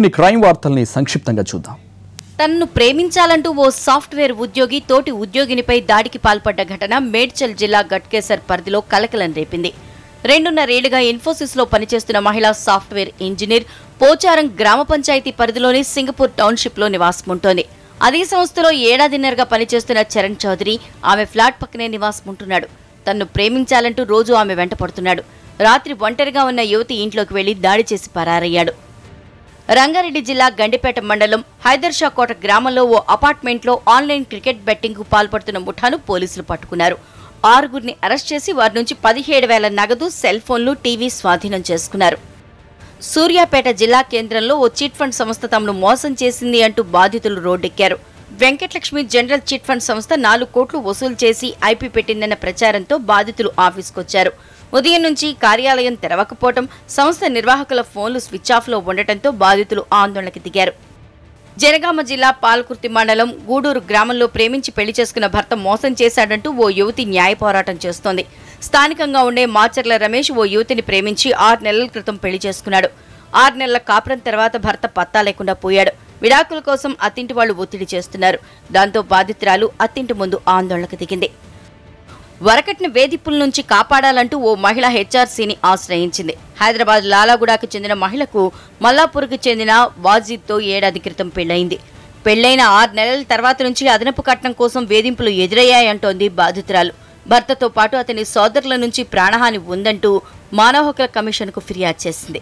కొన్ని క్రైమ్ వార్తల్ని సంక్షిప్తంగా చూద్దాం. తనను ప్రేమించాలంటూ ఓ సాఫ్ట్వేర్ ఉద్యోగి తోటి ఉద్యోగినిపై దాడికి పాల్పడ్డ ఘటన మేడ్చల్ జిల్లా గట్కేసర్ పరిధిలో కలకలం రేపింది. రెండున్నరేళ్ళుగా ఇన్ఫోసిస్లో పనిచేస్తున్న మహిళా సాఫ్ట్వేర్ ఇంజనీర్ పోచారం గ్రామ పంచాయతీ పరిధిలోని సింగపూర్ టౌన్షిప్లో నివాసం ఉంటోంది అదే సంస్థలో ఏడాదిన్నరగా పనిచేస్తున్న చరణ్ చౌదరి ఆమె ఫ్లాట్ పక్కనే నివాసం ఉంటున్నాడు తన్ను ప్రేమించాలంటూ రోజు ఆమె వెంట పడుతున్నాడు. రాత్రి ఒంటరిగా ఉన్న యువతి ఇంట్లోకి వెళ్ళి దాడి చేసి పరారయ్యాడు. రంగారెడ్డి జిల్లా గండిపేట మండలం హైదర్షాకోట గ్రామంలో ఓ అపార్ట్మెంట్లో ఆన్లైన్ క్రికెట్ బెట్టింగ్కు పాల్పడుతున్న ముఠాను పోలీసులు పట్టుకున్నారు. ఆరుగురిని అరెస్ట్ చేసి వారి నుంచి పదిహేడు వేల నగదు సెల్ ఫోన్లు టీవీ స్వాధీనం చేసుకున్నారు. సూర్యాపేట జిల్లా కేంద్రంలో ఓ చిట్ ఫండ్ సంస్థ తమను మోసం చేసింది అంటూ బాధితులు రోడ్డెక్కారు. వెంకటలక్ష్మి జనరల్ చిట్ ఫండ్ సంస్థ నాలుగు కోట్లు వసూలు చేసి ఐపీ పెట్టిందన్న ప్రచారంతో బాధితులు ఆఫీసుకొచ్చారు. ఉదయం నుంచి కార్యాలయం తెరవకపోవటం సంస్థ నిర్వాహకుల ఫోన్లు స్విచ్ ఆఫ్లో ఉండటంతో బాధితులు ఆందోళనకి దిగారు. జనగామ జిల్లా పాల్కుర్తి మండలం గూడూరు గ్రామంలో ప్రేమించి పెళ్ళి చేసుకున్న భర్త మోసం చేశాడంటూ ఓ యువతి న్యాయ పోరాటం చేస్తోంది. స్థానికంగా ఉండే మాచర్ల రమేష్ ఓ యువతిని ప్రేమించి ఆరు నెలల క్రితం పెళ్ళి చేసుకున్నాడు. ఆరు నెలల కాపురం తర్వాత భర్త పత్తా లేకుండా పోయాడు. విడాకుల కోసం అత్తింటి వాళ్ళు ఒత్తిడి చేస్తున్నారు. దాంతో బాధితురాలు అత్తింటి ముందు ఆందోళనకు దిగింది. వరకట్న వేధింపుల నుంచి కాపాడాలంటూ ఓ మహిళ హెచ్ఆర్సీని ఆశ్రయించింది. హైదరాబాద్ లాలాగూడకు చెందిన మహిళకు మల్లాపూర్కు చెందిన వాజిద్తో ఏడాది క్రితం పెళ్ళైంది పెళ్ళైన ఆరు నెలల తర్వాత నుంచి అదనపు కట్నం కోసం వేధింపులు ఎదురయ్యాయంటోంది బాధితురాలు. భర్తతో పాటు అతని సోదరుల నుంచి ప్రాణహాని ఉందంటూ మానవ హక్కుల కమిషన్కు ఫిర్యాదు చేసింది.